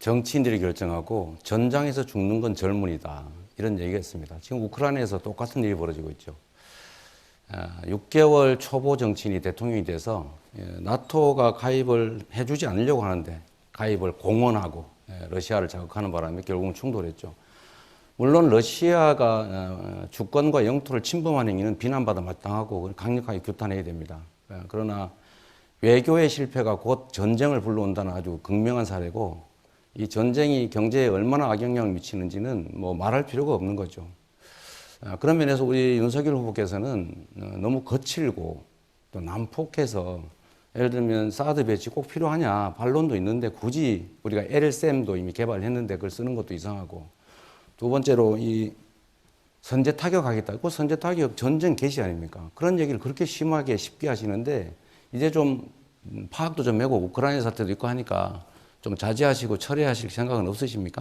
정치인들이 결정하고 전장에서 죽는 건 젊은이다. 이런 얘기가 있습니다. 지금 우크라이나에서 똑같은 일이 벌어지고 있죠. 아, 6개월 초보 정치인이 대통령이 돼서 예, 나토가 가입을 해주지 않으려고 하는데 가입을 공언하고 예, 러시아를 자극하는 바람에 결국은 충돌했죠. 물론 러시아가 어, 주권과 영토를 침범한 행위는 비난받아 마땅하고 강력하게 규탄해야 됩니다. 예, 그러나 외교의 실패가 곧 전쟁을 불러온다는 아주 극명한 사례고 이 전쟁이 경제에 얼마나 악영향을 미치는지는 뭐 말할 필요가 없는 거죠. 아, 그런 면에서 우리 윤석열 후보께서는 어, 너무 거칠고 또 난폭해서 예를 들면 사드 배치 꼭 필요하냐 반론도 있는데 굳이 우리가 LSM도 이미 개발했는데 그걸 쓰는 것도 이상하고 두 번째로 이 선제 타격하겠다. 그 선제 타격 전쟁 개시 아닙니까? 그런 얘기를 그렇게 심하게 쉽게 하시는데 이제 좀 음, 파악도 좀 하고 우크라이나 사태도 있고 하니까 좀 자제하시고 처리하실 생각은 없으십니까?